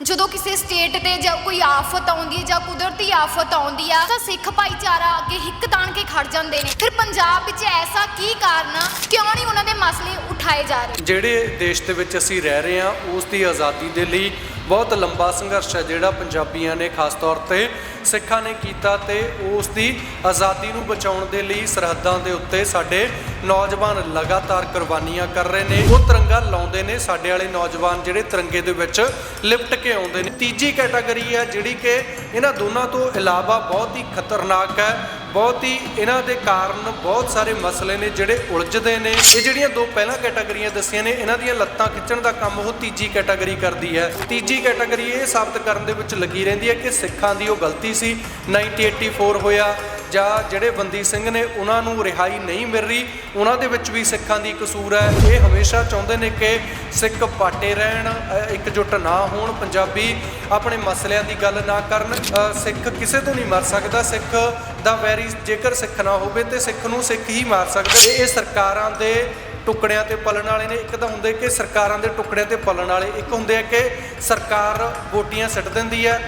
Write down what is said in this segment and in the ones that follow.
ਜਦੋਂ ਕਿਸੇ ਸਟੇਟ ਤੇ ਜਾਂ ਕੋਈ ਆਫਤ ਆਉਂਦੀ ਹੈ ਜਾਂ ਕੁਦਰਤੀ ਆਫਤ ਆਉਂਦੀ ਆ, ਤਾਂ ਸਿੱਖ ਭਾਈਚਾਰਾ ਅੱਗੇ ਹਿੱਕ ਤਾਣ ਕੇ ਖੜ ਜਾਂਦੇ ਨੇ ਫਿਰ ਪੰਜਾਬ ਵਿੱਚ ਐਸਾ ਕੀ ਕਾਰਨ ਆ? ਕਿਉਂ ਨਹੀਂ ਉਹਨਾਂ ਦੇ ਮਸਲੇ ਉਠਾਏ ਜਾ ਰਹੇ ਜਿਹੜੇ ਦੇਸ਼ ਦੇ ਵਿੱਚ ਅਸੀਂ ਰਹਿ ਰਹੇ ਹਾਂ, ਉਸ ਦੀ ਆਜ਼ਾਦੀ ਦੇ ਲਈ ਬਹੁਤ ਲੰਬਾ ਸੰਘਰਸ਼ ਹੈ ਜਿਹੜਾ ਪੰਜਾਬੀਆਂ ਨੇ ਖਾਸ ਤੌਰ ਤੇ ਸਿੱਖਾਂ ਨੇ ਕੀਤਾ ਤੇ ਉਸ ਦੀ ਆਜ਼ਾਦੀ ਨੂੰ ਬਚਾਉਣ ਦੇ ਲਈ ਸਰਹੱਦਾਂ ਦੇ ਉੱਤੇ ਸਾਡੇ ਨੌਜਵਾਨ ਲਗਾਤਾਰ ਕੁਰਬਾਨੀਆਂ ਕਰ ਰਹੇ ਨੇ। ਉਹ ਤਿਰੰਗਾ ਲਾਉਂਦੇ ਨੇ ਸਾਡੇ ਵਾਲੇ ਨੌਜਵਾਨ ਜਿਹੜੇ ਤਿਰੰਗੇ ਦੇ ਵਿੱਚ ਲਿਪਟ ਕੇ ਆਉਂਦੇ ਨੇ। ਤੀਜੀ ਕੈਟਾਗਰੀ ਹੈ ਜਿਹੜੀ ਕਿ ਇਹਨਾਂ ਦੋਨਾਂ ਤੋਂ ਇਲਾਵਾ ਬਹੁਤ ਹੀ ਖਤਰਨਾਕ ਹੈ। ਬਹੁਤ ਹੀ ਇਹਨਾਂ ਦੇ ਕਾਰਨ ਬਹੁਤ ਸਾਰੇ ਮਸਲੇ ਨੇ ਜਿਹੜੇ ਉਲਝਦੇ ਨੇ। ਇਹ ਜਿਹੜੀਆਂ ਦੋ ਪਹਿਲਾਂ ਕੈਟਾਗਰੀਆਂ ਦੱਸੀਆਂ ਨੇ ਇਹਨਾਂ ਦੀਆਂ ਲੱਤਾਂ ਖਿੱਚਣ ਦਾ ਕੰਮ ਉਹ ਤੀਜੀ ਕੈਟਾਗਰੀ ਕਰਦੀ ਹੈ। ਤੀਜੀ ਕੈਟਾਗਰੀ ਇਹ ਸਾਬਤ ਕਰਨ ਦੇ ਵਿੱਚ ਲੱਗੀ ਰਹਿੰਦੀ ਹੈ ਕਿ ਸਿੱਖਾਂ ਦੀ ਉਹ ਗਲਤੀ ਸੀ। 1984 ਹੋਇਆ ਜਾਂ ਜਿਹੜੇ ਬੰਦੀ ਸਿੰਘ ਨੇ ਉਹਨਾਂ ਨੂੰ ਰਿਹਾਈ ਨਹੀਂ ਮਿਲ ਰਹੀ ਉਹਨਾਂ ਦੇ ਵਿੱਚ ਵੀ ਸਿੱਖਾਂ ਦੀ ਕਸੂਰ ਹੈ। ਇਹ ਹਮੇਸ਼ਾ ਚਾਹੁੰਦੇ ਨੇ ਕਿ ਸਿੱਖ ਪਾਟੇ ਰਹਿਣ ਅ, ਇਕਜੁੱਟ ਨਾ ਹੋਣ ਪੰਜਾਬੀ ਆਪਣੇ ਮਸਲਿਆਂ ਦੀ ਗੱਲ ਨਾ ਕਰਨ। ਸਿੱਖ ਕਿਸੇ ਤੋਂ ਨਹੀਂ ਮਰ ਸਕਦਾ। ਸਿੱਖ ਦਾ ਵੈਰੀ ਜੇਕਰ ਸਿੱਖ ਨਾ ਹੋਵੇ ਤੇ ਸਿੱਖ ਨੂੰ ਸਿੱਖ ਹੀ ਮਾਰ ਸਕਦਾ। ਇਹ ਸਰਕਾਰਾਂ ਦੇ ਟੁਕੜਿਆਂ ਤੇ ਪਲਣ ਵਾਲੇ ਨੇ, ਇੱਕ ਤਾਂ ਹੁੰਦੇ ਕਿ ਸਰਕਾਰਾਂ ਦੇ ਟੁਕੜਿਆਂ ਤੇ ਪਲਣ ਵਾਲੇ, ਇੱਕ ਹੁੰਦੇ ਆ ਕਿ ਸਰਕਾਰ ਵੋਟੀਆਂ ਸਿੱਟ ਦਿੰਦੀ ਹੈ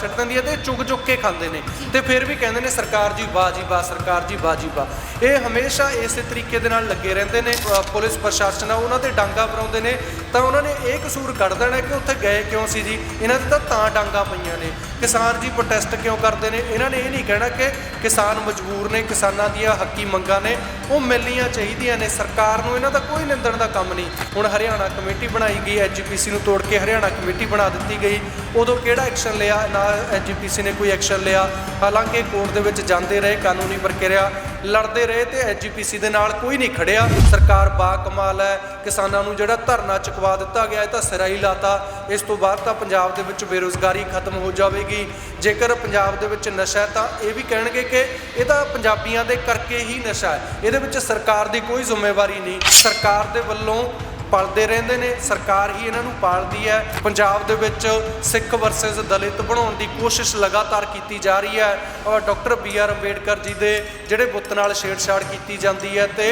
ਸਿੱਟ ਦਿੰਦੀ ਹੈ ਤੇ ਚੁੱਕ ਚੁੱਕ ਕੇ ਖਾਂਦੇ ਨੇ। ਤੇ ਫਿਰ ਵੀ ਕਹਿੰਦੇ ਨੇ ਸਰਕਾਰ ਜੀ ਬਾਜੀ ਜੀ ਵਾਹ, ਸਰਕਾਰ ਜੀ ਬਾਜੀ ਜੀ ਵਾਹ। ਇਹ ਹਮੇਸ਼ਾ ਇਸੇ ਤਰੀਕੇ ਦੇ ਨਾਲ ਲੱਗੇ ਰਹਿੰਦੇ ਨੇ ਪੁਲਿਸ ਪ੍ਰਸ਼ਾਸਨ ਆ, ਉਹਨਾਂ ਤੇ ਡਾਂਗਾ ਭਰਾਉਂਦੇ ਨੇ। ਤਾਂ ਉਹਨਾਂ ਨੇ ਇਹ ਕਸੂਰ ਕੱਢ ਦੇਣਾ ਕਿ ਉੱਥੇ ਗਏ ਕਿਉਂ ਸੀ ਜੀ? ਇਹਨਾਂ ਦੇ ਤਾਂ ਤਾਂ ਡਾਂਗਾ ਪਈਆਂ ਨੇ। ਕਿਸਾਨ ਜੀ ਪ੍ਰੋਟੈਸਟ ਕਿਉਂ ਕਰਦੇ ਨੇ? ਇਹਨਾਂ ਨੇ ਇਹ ਨਹੀਂ ਕਹਿਣਾ ਕਿ ਕਿਸਾਨ ਮਜਬੂਰ ਨੇ, ਕਿਸਾਨਾਂ ਦੀਆਂ ਹੱਕੀ ਮੰਗਾਂ ਨੇ। ਉਹ ਮਿਲਣੀਆਂ ਚਾਹੀਦੀਆਂ ਨੇ। ਸਰਕਾਰ ਨੂੰ ਇਹਨਾਂ ਦਾ ਕੋਈ ਨਿੰਦਣ ਦਾ ਕੰਮ ਨਹੀਂ। ਹੁਣ ਹਰਿਆਣਾ ਕਮੇਟੀ ਬਣਾਈ ਗਈ ਐਜੀਪੀਸੀ ਨੂੰ ਤੋੜ ਕੇ ਹਰਿਆਣਾ ਕਮੇਟੀ ਬਣਾ ਦਿੱਤੀ ਗਈ। ਉਦੋਂ ਕਿਹੜਾ ਐਕਸ਼ਨ ਲਿਆ? ਨਾ ਐਜੀਪੀਸੀ ਨੇ ਕੋਈ ਐਕਸ਼ਨ ਲਿਆ। ਹਾਲਾਂਕਿ ਕੋਰਟ ਦੇ ਵਿੱਚ ਜਾਂਦੇ ਰਹੇ ਕਾਨੂੰਨੀ ਪ੍ਰਕਿਰਿਆ। ਲੜਦੇ ਰਹੇ ਤੇ ਐਜੀਪੀਸੀ ਦੇ ਨਾਲ ਕੋਈ ਨਹੀਂ ਖੜਿਆ। ਸਰਕਾਰ ਬਾ ਕਮਾਲ ਹੈ। ਕਿਸਾਨਾਂ ਨੂੰ ਜਿਹੜਾ ਧਰਨਾ ਚੁਕਵਾ ਦਿੱਤਾ ਗਿਆ ਇਹ ਤਾਂ ਸਿਰਾ ਹੀ ਲਾਤਾ। ਇਸ ਤੋਂ ਬਾਅਦ ਤਾਂ ਪੰਜਾਬ ਦੇ ਵਿੱਚ ਬੇਰੋਜ਼ਗਾਰੀ ਖਤਮ ਹੋ ਜਾਵੇਗੀ। ਜੇਕਰ ਪੰਜਾਬ ਦੇ ਵਿੱਚ ਨਸ਼ਾ ਤਾਂ ਇਹ ਵੀ ਕਹਿਣਗੇ ਕਿ ਇਹ ਤਾਂ ਪੰਜਾਬੀਆਂ ਦੇ ਕਰਕੇ ਹੀ ਨਸ਼ਾ ਹੈ। ਇਹਦੇ ਵਿੱਚ ਸਰਕਾਰ ਦੀ ਕੋਈ ਜ਼ਿੰਮੇਵਾਰੀ ਨਹੀਂ। ਸਰਕਾਰ ਦੇ ਵੱਲੋਂ ਪਲਦੇ ਰਹਿੰਦੇ ਨੇ, ਸਰਕਾਰ ਹੀ ਇਹਨਾਂ ਨੂੰ ਪਾਲਦੀ ਹੈ। ਪੰਜਾਬ ਦੇ ਵਿੱਚ ਸਿੱਖ ਵਰਸਸ ਦਲਿਤ ਬਣਾਉਣ ਦੀ ਕੋਸ਼ਿਸ਼ ਲਗਾਤਾਰ ਕੀਤੀ ਜਾ ਰਹੀ ਹੈ। ਔਰ doctor B R Ambedkar ji ਦੇ ਜਿਹੜੇ ਬੁੱਤ ਨਾਲ ਛੇੜਛਾੜ ਕੀਤੀ ਜਾਂਦੀ ਹੈ ਤੇ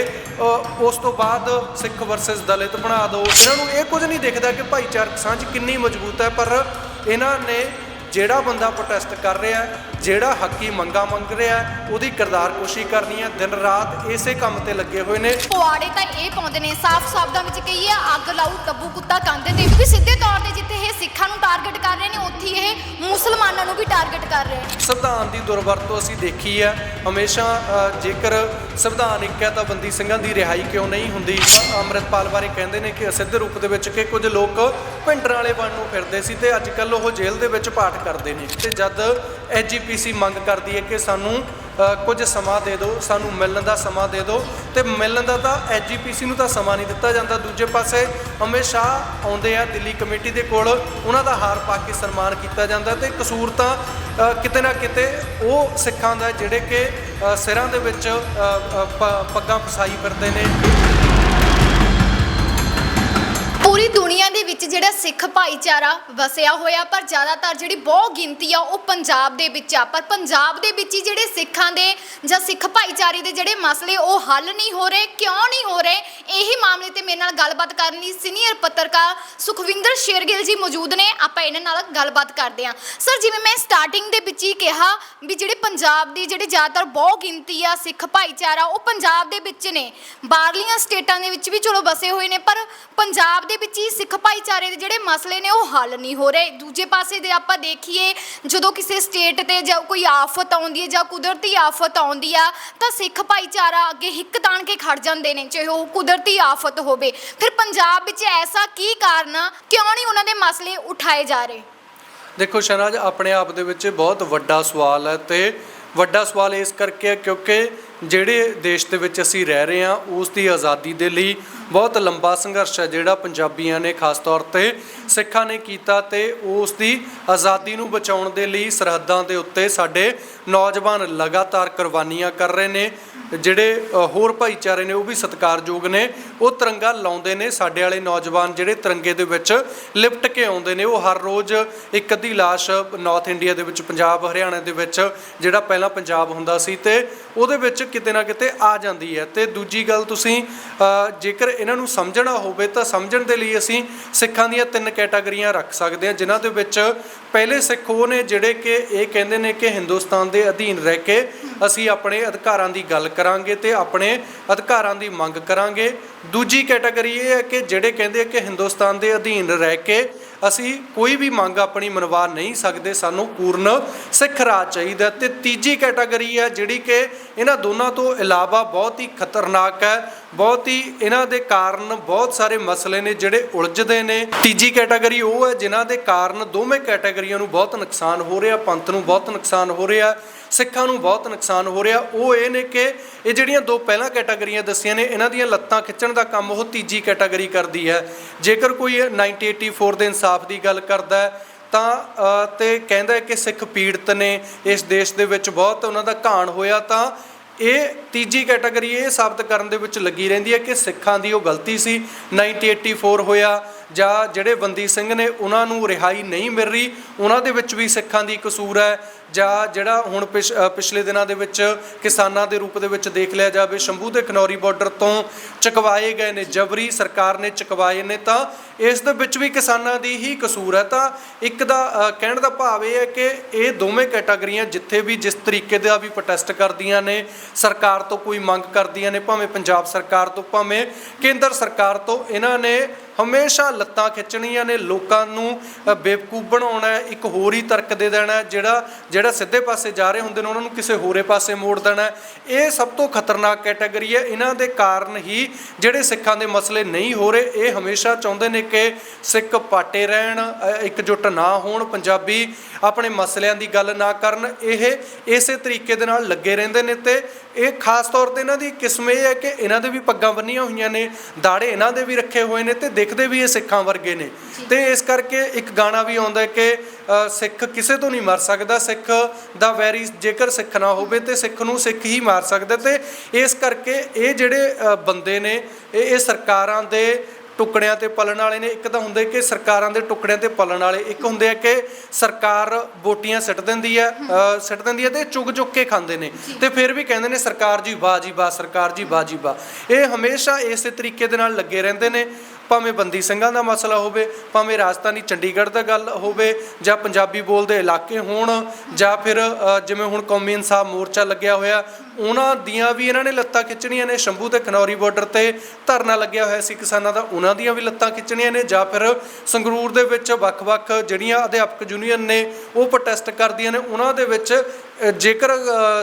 ਉਸ ਤੋਂ ਬਾਅਦ ਸਿੱਖ ਵਰਸਸ ਦਲਿਤ ਬਣਾ ਦਿਓ। ਇਹਨਾਂ ਨੂੰ ਇਹ ਕੁਝ ਨਹੀਂ ਦਿਖਦਾ ਕਿ ਭਾਈਚਾਰਕ ਸਾਂਝ ਕਿੰਨੀ ਮਜ਼ਬੂਤ ਹੈ, ਪਰ ਇਹਨਾਂ ਨੇ ਜਿਹੜਾ ਬੰਦਾ ਪ੍ਰੋਟੈਸਟ ਕਰ ਰਿਹਾ ਜਿਹੜਾ ਹੱਕੀ ਮੰਗਾ ਮੰਗ ਰਿਹਾ ਉਹਦੀ ਕਿਰਦਾਰਕੁਸ਼ੀ ਕਰਨੀ ਹੈ। ਦਿਨ ਰਾਤ ਇਸੇ ਕੰਮ ਤੇ ਲੱਗੇ ਹੋਏ ਨੇ। ਪੁਆੜੇ ਤਾਂ ਇਹ ਪਾਉਂਦੇ ਨੇ ਸਾਫ਼ ਸ਼ਬਦਾਂ ਵਿੱਚ ਕਹੀਏ ਅੱਗ ਲਾਊ ਤੱਬੂ ਕੁੱਤਾ ਕੰਧ ਤੇ। ਵੀ ਸਿੱਧੇ ਤੌਰ ਤੇ ਜਿੱਥੇ ਇਹ ਸਿੱਖਾਂ ਨੂੰ ਟਾਰਗੇਟ ਕਰ ਰਹੇ ਨੇ ਉੱਥੇ ਇਹ ਮੁਸਲਮਾਨਾਂ ਨੂੰ ਵੀ ਟਾਰਗੇਟ ਕਰ ਰਹੇ ਨੇ। ਸੰਵਿਧਾਨ ਦੀ ਦੁਰਵਰਤੋਂ ਅਸੀਂ ਦੇਖੀ ਹੈ। ਹਮੇਸ਼ਾ ਜੇਕਰ ਸੰਵਿਧਾਨ ਇੱਕ ਹੈ ਤਾਂ ਬੰਦੀ ਸਿੰਘਾਂ ਦੀ ਰਿਹਾਈ ਕਿਉਂ ਨਹੀਂ ਹੁੰਦੀ? ਅੰਮ੍ਰਿਤਪਾਲ ਬਾਰੇ ਕਹਿੰਦੇ ਨੇ ਕਿ ਸਿੱਧ ਰੂਪ ਦੇ ਵਿੱਚ ਕਿ ਕੁਝ ਲੋਕ ਭਿੰਡਰਾਂ ਵਾਲੇ ਬਣ ਨੂੰ ਫਿਰਦੇ ਸੀ ਤੇ ਅੱਜ ਕੱਲ ਉਹ ਜੇਲ੍ਹ ਦੇ ਵਿੱਚ ਪਾਠ ਕਰਦੇ ਨੇ। ਤੇ ਜਦ ਐਜੀਪੀਸੀ ਮੰਗ ਕਰਦੀ ਹੈ ਕਿ ਸਾਨੂੰ ਕੁਝ ਸਮਾਂ ਦੇ ਦਿਓ, ਸਾਨੂੰ ਮਿਲਣ ਦਾ ਸਮਾਂ ਦੇ ਦਿਓ। ਤੇ ਮਿਲਣ ਦਾ ਤਾਂ ਐਜੀਪੀਸੀ ਨੂੰ ਤਾਂ ਸਮਾਂ ਨਹੀਂ ਦਿੱਤਾ ਜਾਂਦਾ। ਦੂਜੇ ਪਾਸੇ ਹਮੇਸ਼ਾ ਆਉਂਦੇ ਆ ਦਿੱਲੀ ਕਮੇਟੀ ਦੇ ਕੋਲ, ਉਹਨਾਂ ਦਾ ਹਾਰ ਪਾ ਕੇ ਸਨਮਾਨ ਕੀਤਾ ਜਾਂਦਾ ਤੇ ਕਸੂਰ ਤਾਂ ਕਿਤੇ ਨਾ ਕਿਤੇ ਉਹ ਸਿੱਖਾਂ ਦਾ ਜਿਹੜੇ ਕਿ ਸਿਰਾਂ ਦੇ ਵਿੱਚ ਪੱਗਾਂ ਫਸਾਈ ਫਿਰਦੇ ਨੇ। ਪੂਰੀ ਦੁਨੀਆ ਦੇ ਵਿੱਚ ਜਿਹੜਾ ਸਿੱਖ ਭਾਈਚਾਰਾ ਵਸਿਆ ਹੋਇਆ, ਪਰ ਜ਼ਿਆਦਾਤਰ ਜਿਹੜੀ ਬਹੁ ਗਿਣਤੀ ਆ, ਉਹ ਪੰਜਾਬ ਦੇ ਵਿੱਚ ਆ। ਪਰ ਪੰਜਾਬ ਦੇ ਵਿੱਚ ਹੀ ਜਿਹੜੇ ਸਿੱਖਾਂ ਦੇ ਜਾਂ ਸਿੱਖ ਭਾਈਚਾਰੇ ਦੇ ਜਿਹੜੇ ਮਸਲੇ, ਉਹ ਹੱਲ ਨਹੀਂ ਹੋ ਰਹੇ, ਕਿਉਂ ਨਹੀਂ ਹੋ ਰਹੇ, ਇਹੀ ਮਾਮਲੇ ਤੇ ਮੇਰੇ ਨਾਲ ਗੱਲਬਾਤ ਕਰਨ ਲਈ ਸੀਨੀਅਰ ਪੱਤਰਕਾਰ ਸੁਖਵਿੰਦਰ ਸ਼ੇਰਗਿੱਲ ਜੀ ਮੌਜੂਦ ਨੇ। ਆਪਾਂ ਇਹਨਾਂ ਨਾਲ ਗੱਲਬਾਤ ਕਰਦੇ ਹਾਂ। ਸਰ, ਜਿਵੇਂ ਮੈਂ ਸਟਾਰਟਿੰਗ ਦੇ ਵਿੱਚ ਹੀ ਕਿਹਾ ਵੀ ਜਿਹੜੇ ਪੰਜਾਬ ਦੀ ਜਿਹੜੇ ਜ਼ਿਆਦਾਤਰ ਬਹੁ ਗਿਣਤੀ ਆ ਸਿੱਖ ਭਾਈਚਾਰਾ, ਉਹ ਪੰਜਾਬ ਦੇ ਵਿੱਚ ਨੇ। ਬਾਹਰਲੀਆਂ ਸਟੇਟਾਂ ਦੇ ਵਿੱਚ ਵੀ ਚਲੋ ਵਸੇ ਹੋਏ ਨੇ, ਪਰ ਪੰਜਾਬ ਦੇ ਵਿੱਚ ਹੀ ਸਿੱਖ ਭਾਈਚਾਰੇ ਦੇ ਜਿਹੜੇ ਮਸਲੇ ਨੇ ਉਹ ਹੱਲ ਨਹੀਂ ਹੋ ਰਹੇ। ਦੂਜੇ ਪਾਸੇ ਦੇ ਆਪਾਂ ਦੇਖੀਏ, ਜਦੋਂ ਕਿਸੇ ਸਟੇਟ ਤੇ ਜਾਂ ਕੋਈ ਆਫਤ ਆਉਂਦੀ ਹੈ ਜਾਂ ਕੁਦਰਤੀ ਆਫਤ ਆਉਂਦੀ ਆ, ਤਾਂ ਸਿੱਖ ਭਾਈਚਾਰਾ ਅੱਗੇ ਹਿੱਕ ਤਾਣ ਕੇ ਖੜ ਜਾਂਦੇ ਨੇ, ਚਾਹੇ ਉਹ ਕੁਦਰਤੀ ਆਫਤ ਹੋਵੇ। ਫਿਰ ਪੰਜਾਬ ਵਿੱਚ ਐਸਾ ਕੀ ਕਾਰਨ ਆ ਕਿਉਂ ਨਹੀਂ ਉਹਨਾਂ ਦੇ ਮਸਲੇ ਉਠਾਏ ਜਾ ਰਹੇ? ਦੇਖੋ ਸ਼ਨਾਜ ਆਪਣੇ ਆਪ ਦੇ ਵਿੱਚ ਬਹੁਤ ਵੱਡਾ ਸਵਾਲ ਹੈ ਤੇ ਵੱਡਾ ਸਵਾਲ ਇਸ ਕਰਕੇ ਹੈ ਕਿਉਂਕਿ ਜਿਹੜੇ ਦੇਸ਼ ਦੇ ਵਿੱਚ ਅਸੀਂ ਰਹਿ ਰਹੇ ਹਾਂ, ਉਸ ਦੀ ਆਜ਼ਾਦੀ ਦੇ ਲਈ ਬਹੁਤ ਲੰਬਾ ਸੰਘਰਸ਼ ਹੈ ਜਿਹੜਾ ਪੰਜਾਬੀਆਂ ਨੇ ਖਾਸ ਤੌਰ ਤੇ ਸਿੱਖਾਂ ਨੇ ਕੀਤਾ ਤੇ ਉਸ ਦੀ ਆਜ਼ਾਦੀ ਨੂੰ ਬਚਾਉਣ ਦੇ ਲਈ ਸਰਹੱਦਾਂ ਦੇ ਉੱਤੇ ਸਾਡੇ ਨੌਜਵਾਨ ਲਗਾਤਾਰ ਕੁਰਬਾਨੀਆਂ ਕਰ ਰਹੇ ਨੇ, ਜਿਹੜੇ ਹੋਰ ਭਾਈਚਾਰੇ ਨੇ ਉਹ ਵੀ ਸਤਿਕਾਰਯੋਗ ਨੇ। ਉਹ ਤਿਰੰਗਾ ਲਾਉਂਦੇ ਨੇ ਸਾਡੇ ਵਾਲੇ ਨੌਜਵਾਨ ਜਿਹੜੇ ਤਿਰੰਗੇ ਦੇ ਵਿੱਚ ਲਿਪਟ ਕੇ ਆਉਂਦੇ ਨੇ। ਉਹ ਹਰ ਰੋਜ਼ ਇੱਕ ਅੱਧੀ ਲਾਸ਼ ਨਾਰਥ ਇੰਡੀਆ ਦੇ ਵਿੱਚ, ਪੰਜਾਬ, ਹਰਿਆਣਾ ਦੇ ਵਿੱਚ, ਜਿਹੜਾ ਪਹਿਲਾਂ ਪੰਜਾਬ ਹੁੰਦਾ ਸੀ ਤੇ ਉਹਦੇ ਵਿੱਚ ਕਿਤੇ ਨਾ ਕਿਤੇ ਆ ਜਾਂਦੀ ਹੈ। ਤੇ ਦੂਜੀ ਗੱਲ ਤੁਸੀਂ ਜੇਕਰ ਇਹਨਾਂ ਨੂੰ ਸਮਝਣਾ ਹੋਵੇ ਤਾਂ ਸਮਝਣ ਦੇ ਲਈ ਅਸੀਂ ਸਿੱਖਾਂ ਦੀਆਂ ਤਿੰਨ ਕੈਟਾਗਰੀਆਂ ਰੱਖ ਸਕਦੇ ਹਾਂ, ਜਿਨ੍ਹਾਂ ਦੇ ਵਿੱਚ ਪਹਿਲੇ ਸਿੱਖ ਉਹ ਨੇ ਜਿਹੜੇ ਕਿ ਇਹ ਕਹਿੰਦੇ ਨੇ ਕਿ ਹਿੰਦੁਸਤਾਨ ਦੇ ਅਧੀਨ ਰਹਿ ਕੇ ਅਸੀਂ ਆਪਣੇ ਅਧਿਕਾਰਾਂ ਦੀ ਗੱਲ ਕਰਾਂਗੇ ਤੇ ਆਪਣੇ ਅਧਿਕਾਰਾਂ ਦੀ ਮੰਗ ਕਰਾਂਗੇ। ਦੂਜੀ ਕੈਟਾਗਰੀ ਇਹ ਹੈ ਕਿ ਜਿਹੜੇ ਕਹਿੰਦੇ ਕਿ ਹਿੰਦੁਸਤਾਨ ਦੇ ਅਧੀਨ ਰਹਿ ਕੇ ਅਸੀਂ ਕੋਈ ਵੀ ਮੰਗ ਆਪਣੀ ਮਨਵਾ ਨਹੀਂ ਸਕਦੇ, ਸਾਨੂੰ ਪੂਰਨ ਸਿੱਖ ਰਾਜ ਚਾਹੀਦਾ ਤੇ ਤੀਜੀ ਕੈਟਾਗਰੀ ਹੈ ਜਿਹੜੀ ਕਿ ਇਹਨਾਂ ਦੋਨਾਂ ਤੋਂ ਇਲਾਵਾ ਬਹੁਤ ਹੀ ਖਤਰਨਾਕ ਹੈ ਬਹੁਤ ਹੀ ਇਹਨਾਂ ਦੇ ਕਾਰਨ ਬਹੁਤ ਸਾਰੇ ਮਸਲੇ ਨੇ ਜਿਹੜੇ ਉਲਝਦੇ ਨੇ। ਤੀਜੀ ਕੈਟਾਗਰੀ ਉਹ ਹੈ ਜਿਨ੍ਹਾਂ ਦੇ ਕਾਰਨ ਦੋਵੇਂ ਕੈਟਾਗਰੀਆਂ ਨੂੰ ਬਹੁਤ ਨੁਕਸਾਨ ਹੋ ਰਿਹਾ, ਪੰਥ ਨੂੰ ਬਹੁਤ ਨੁਕਸਾਨ ਹੋ ਰਿਹਾ, ਸਿੱਖਾਂ ਨੂੰ ਬਹੁਤ ਨੁਕਸਾਨ ਹੋ ਰਿਹਾ। ਉਹ ਇਹ ਨੇ ਕਿ ਇਹ ਜਿਹੜੀਆਂ ਦੋ ਪਹਿਲਾਂ ਕੈਟਾਗਰੀਆਂ ਦੱਸੀਆਂ ਨੇ, ਇਹਨਾਂ ਦੀਆਂ ਲੱਤਾਂ ਖਿੱਚਣ ਦਾ ਕੰਮ ਉਹ ਤੀਜੀ ਕੈਟਾਗਰੀ ਕਰਦੀ ਹੈ। ਜੇਕਰ ਕੋਈ 1984 ਦੇ ਇਨਸਾਫ ਦੀ ਗੱਲ ਕਰਦਾ ਹੈ, ਤਾਂ ਤੇ ਕਹਿੰਦਾ ਕਿ ਸਿੱਖ ਪੀੜਤ ਨੇ, ਇਸ ਦੇਸ਼ ਦੇ ਵਿੱਚ ਬਹੁਤ ਉਹਨਾਂ ਦਾ ਘਾਣ ਹੋਇਆ ਤਾਂ ਇਹ ਤੀਜੀ ਕੈਟਾਗਰੀ ਇਹ ਸਾਬਤ ਕਰਨ ਦੇ ਵਿੱਚ ਲੱਗੀ ਰਹਿੰਦੀ ਹੈ ਕਿ ਸਿੱਖਾਂ ਦੀ ਉਹ ਗਲਤੀ ਸੀ। 1984 ਹੋਇਆ। ਜਾਂ ਜਿਹੜੇ ਬੰਦੀ ਸਿੰਘ ਨੇ, ਉਹਨਾਂ ਨੂੰ ਰਿਹਾਈ ਨਹੀਂ ਮਿਲ ਰਹੀ, ਉਹਨਾਂ ਦੇ ਵਿੱਚ ਵੀ ਸਿੱਖਾਂ ਦੀ ਕਸੂਰ ਹੈ। ਜਾਂ ਜਿਹੜਾ ਹੁਣ ਪਿਛ- ਅ, ਪਿਛਲੇ ਦਿਨਾਂ ਦੇ ਵਿੱਚ ਕਿਸਾਨਾਂ ਦੇ ਰੂਪ ਦੇ ਵਿੱਚ ਦੇਖ ਲਿਆ ਜਾਵੇ ਸ਼ੰਭੂ ਦੇ ਖਨੌਰੀ ਬਾਰਡਰ ਤੋਂ ਚਕਵਾਏ ਗਏ ਨੇ ਜਬਰੀ ਸਰਕਾਰ ਨੇ ਚੁਕਵਾਏ ਨੇ ਤਾਂ ਇਸ ਦੇ ਵਿੱਚ ਵੀ ਕਿਸਾਨਾਂ ਦੀ ਹੀ ਕਸੂਰ ਹੈ। ਤਾਂ ਇੱਕ ਦਾ ਅ, ਕਹਿਣ ਦਾ ਭਾਵ ਇਹ ਹੈ ਕਿ ਇਹ ਦੋਵੇਂ ਕੈਟਾਗਰੀਆਂ ਜਿੱਥੇ ਵੀ ਜਿਸ ਤਰੀਕੇ ਦਾ ਵੀ ਪ੍ਰੋਟੈਸਟ ਕਰਦੀਆਂ ਨੇ ਸਰਕਾਰ ਤੋਂ ਕੋਈ ਮੰਗ ਕਰਦੀਆਂ ਨੇ ਭਾਵੇਂ ਪੰਜਾਬ ਸਰਕਾਰ ਤੋਂ ਭਾਵੇਂ ਕੇਂਦਰ ਸਰਕਾਰ ਤੋਂ ਇਹਨਾਂ ਨੇ ਹਮੇਸ਼ਾ ਲੱਤਾਂ ਖਿੱਚਣੀਆਂ ਨੇ ਲੋਕਾਂ ਨੂੰ ਅ, ਬੇਵਕੂਫ ਬਣਾਉਣਾ ਇੱਕ ਹੋਰ ਹੀ ਤਰਕ ਦੇ ਦੇਣਾ ਜਿਹੜਾ ਜਿਹੜਾ ਸਿੱਧੇ ਪਾਸੇ ਜਾ ਰਹੇ ਹੁੰਦੇ ਨੇ ਉਹਨਾਂ ਨੂੰ ਕਿਸੇ ਹੋਰੇ ਪਾਸੇ ਮੋੜ ਦੇਣਾ ਇਹ ਸਭ ਤੋਂ ਖਤਰਨਾਕ ਕੈਟਾਗਰੀ ਹੈ। ਇਹਨਾਂ ਦੇ ਕਾਰਨ ਹੀ ਜਿਹੜੇ ਸਿੱਖਾਂ ਦੇ ਮਸਲੇ ਨਹੀਂ ਹੋ ਰਹੇ ਇਹ ਹਮੇਸ਼ਾ ਚਾਹੁੰਦੇ ਨੇ ਕਿ ਸਿੱਖ ਪਾਟੇ ਰਹਿਣ ਅ, ਇਕਜੁੱਟ ਨਾ ਹੋਣ ਪੰਜਾਬੀ ਆਪਣੇ ਮਸਲਿਆਂ ਦੀ ਗੱਲ ਨਾ ਕਰਨ। ਇਹ ਇਸੇ ਤਰੀਕੇ ਦੇ ਨਾਲ ਲੱਗੇ ਰਹਿੰਦੇ ਨੇ ਤੇ ਇਹ ਖਾਸ ਤੌਰ ਤੇ ਇਹਨਾਂ ਦੀ ਕਿਸਮ ਇਹ ਹੈ ਕਿ ਇਹਨਾਂ ਦੇ ਵੀ ਪੱਗਾਂ ਬੰਨੀਆਂ ਹੋਈਆਂ ਨੇ ਦਾੜੇ ਇਹਨਾਂ ਦੇ ਵੀ ਰੱਖੇ ਹੋਏ ਨੇ ਤੇ ਦਿਖਦੇ ਵੀ ਇਹ ਸਿੱਖਾਂ ਵਰਗੇ ਨੇ। ਤੇ ਇਸ ਕਰਕੇ ਇੱਕ ਗਾਣਾ ਵੀ ਆਉਂਦਾ ਕਿ ਸਿੱਖ ਕਿਸੇ ਤੋਂ ਨਹੀਂ ਮਰ ਸਕਦਾ। ਸਿੱਖ ਦਾ ਵੈਰੀ ਜੇਕਰ ਸਿੱਖ ਨਾ ਹੋਵੇ ਤੇ ਸਿੱਖ ਨੂੰ ਸਿੱਖ ਹੀ ਮਾਰ ਸਕਦਾ। ਤੇ ਇਸ ਕਰਕੇ ਇਹ ਜਿਹੜੇ ਬੰਦੇ ਨੇ ਇਹ ਇਹ ਸਰਕਾਰਾਂ ਦੇ ਟੁਕੜਿਆਂ ਤੇ ਪਲਣ ਵਾਲੇ ਨੇ। ਇੱਕ ਤਾਂ ਹੁੰਦੇ ਕਿ ਸਰਕਾਰਾਂ ਦੇ ਟੁਕੜਿਆਂ ਤੇ ਪਲਣ ਵਾਲੇ। ਇੱਕ ਹੁੰਦੇ ਆ ਕਿ ਸਰਕਾਰ ਵੋਟੀਆਂ ਸਿੱਟ ਦਿੰਦੀ ਹੈ ਸਿੱਟ ਦਿੰਦੀ ਹੈ ਤੇ ਚੁਗ ਚੁੱਕ ਕੇ ਖਾਂਦੇ ਨੇ। ਤੇ ਫਿਰ ਵੀ ਕਹਿੰਦੇ ਨੇ ਸਰਕਾਰ ਜੀ ਵਾਹ ਜੀ ਵਾਹ ਸਰਕਾਰ ਜੀ ਵਾਹ ਜੀ ਵਾਹ। ਇਹ ਹਮੇਸ਼ਾ ਇਸੇ ਤਰੀਕੇ ਦੇ ਨਾਲ ਲੱਗੇ ਰਹਿੰਦੇ ਨੇ। ਭਾਵੇਂ ਬੰਦੀ ਸਿੰਘਾਂ ਦਾ ਮਸਲਾ ਹੋਵੇ, ਭਾਵੇਂ ਰਾਜਧਾਨੀ ਚੰਡੀਗੜ੍ਹ ਦਾ ਗੱਲ ਹੋਵੇ ਜਾਂ ਪੰਜਾਬੀ ਬੋਲਦੇ ਇਲਾਕੇ ਹੋਣ ਜਾਂ ਫਿਰ ਜਿਵੇਂ ਹੁਣ ਕੌਮੀ ਇਨਸਾਫ ਮੋਰਚਾ ਲੱਗਿਆ ਹੋਇਆ, ਉਹਨਾਂ ਦੀਆਂ ਵੀ ਇਹਨਾਂ ਨੇ ਲੱਤਾਂ ਖਿੱਚਣੀਆਂ ਨੇ। ਸ਼ੰਭੂ ਤੇ ਖਨੌਰੀ ਬਾਰਡਰ ਤੇ ਧਰਨਾ ਲੱਗਿਆ ਹੋਇਆ ਸੀ ਕਿਸਾਨਾਂ ਦਾ, ਉਹਨਾਂ ਦੀਆਂ ਵੀ ਲੱਤਾਂ ਖਿੱਚਣੀਆਂ ਨੇ ਜਾਂ ਫਿਰ ਸੰਗਰੂਰ ਦੇ ਵਿੱਚ ਵੱਖ-ਵੱਖ ਜਿਹੜੀਆਂ ਅਧਿਆਪਕ ਯੂਨੀਅਨ ਨੇ ਉਹ ਪ੍ਰੋਟੈਸਟ ਕਰਦੀਆਂ ਨੇ, ਉਹਨਾਂ ਦੇ ਵਿੱਚ ਜੇਕਰ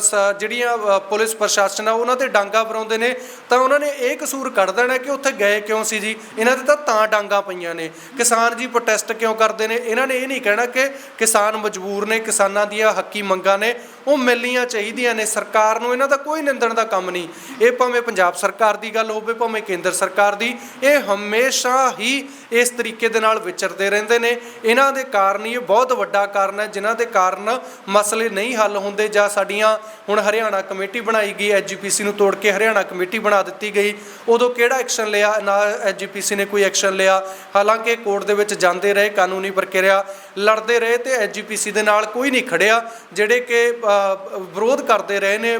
ਸ- ਜਿਹੜੀਆਂ ਅ, ਪੁਲਿਸ ਪ੍ਰਸ਼ਾਸਨ ਆ ਉਹਨਾਂ ਤੇ ਡਾਂਗਾ ਵਰਾਉਂਦੇ ਨੇ ਤਾਂ ਉਹਨਾਂ ਨੇ ਇਹ ਕਸੂਰ ਕੱਢ ਦੇਣਾ ਕਿ ਉੱਥੇ ਗਏ ਕਿਉਂ ਸੀ ਜੀ? ਇਹਨਾਂ ਤੇ ਤਾਂ ਤਾਂ ਡਾਂਗਾ ਪਈਆਂ ਨੇ। ਕਿਸਾਨ ਜੀ ਪ੍ਰੋਟੈਸਟ ਕਿਉਂ ਕਰਦੇ ਨੇ? ਇਹਨਾਂ ਨੇ ਇਹ ਨਹੀਂ ਕਹਿਣਾ ਕਿ ਕਿਸਾਨ ਮਜਬੂਰ ਨੇ ਕਿਸਾਨਾਂ ਦੀਆਂ ਹੱਕੀ ਮੰਗਾਂ ਨੇ ਉਹ ਮਿਲਣੀਆਂ ਚਾਹੀਦੀਆਂ ਨੇ। ਸਰਕਾਰ ਨੂੰ ਇਹਨਾਂ ਦਾ ਕੋਈ ਨਿੰਦਣ ਦਾ ਕੰਮ ਨਹੀਂ। ਇਹ ਭਾਵੇਂ ਪੰਜਾਬ ਸਰਕਾਰ ਦੀ ਗੱਲ ਹੋਵੇ ਭਾਵੇਂ ਕੇਂਦਰ ਸਰਕਾਰ ਦੀ ਇਹ ਹਮੇਸ਼ਾ ਹੀ ਇਸ ਤਰੀਕੇ ਦੇ ਨਾਲ ਵਿਚਰਦੇ ਰਹਿੰਦੇ ਨੇ। ਇਹਨਾਂ ਦੇ ਕਾਰਨ ਹੀ ਇਹ ਬਹੁਤ ਵੱਡਾ ਕਾਰਨ ਹੈ ਜਿਨ੍ਹਾਂ ਦੇ ਕਾਰਨ ਮਸਲੇ ਨਹੀਂ ਹੱਲ ਹੁੰਦੇ ਜਾਂ ਸਾਡੀਆਂ ਹੁਣ ਹਰਿਆਣਾ ਕਮੇਟੀ ਬਣਾਈ ਗਈ, ਐਜੀਪੀਸੀ ਨੂੰ ਤੋੜ ਕੇ ਹਰਿਆਣਾ ਕਮੇਟੀ ਬਣਾ ਦਿੱਤੀ ਗਈ, ਉਦੋਂ ਕਿਹੜਾ ਐਕਸ਼ਨ ਲਿਆ? ਨਾ ਐਜੀਪੀਸੀ ਨੇ ਕੋਈ ਐਕਸ਼ਨ ਲਿਆ। ਹਾਲਾਂਕਿ ਕੋਰਟ ਦੇ ਵਿੱਚ ਜਾਂਦੇ ਰਹੇ, ਕਾਨੂੰਨੀ ਪ੍ਰਕਿਰਿਆ ਲੜਦੇ ਰਹੇ ਤੇ ਐਜੀਪੀਸੀ ਦੇ ਨਾਲ ਕੋਈ ਨਹੀਂ ਖੜਿਆ, ਜਿਹੜੇ ਕਿ ਵਿਰੋਧ ਕਰਦੇ ਰਹੇ ਨੇ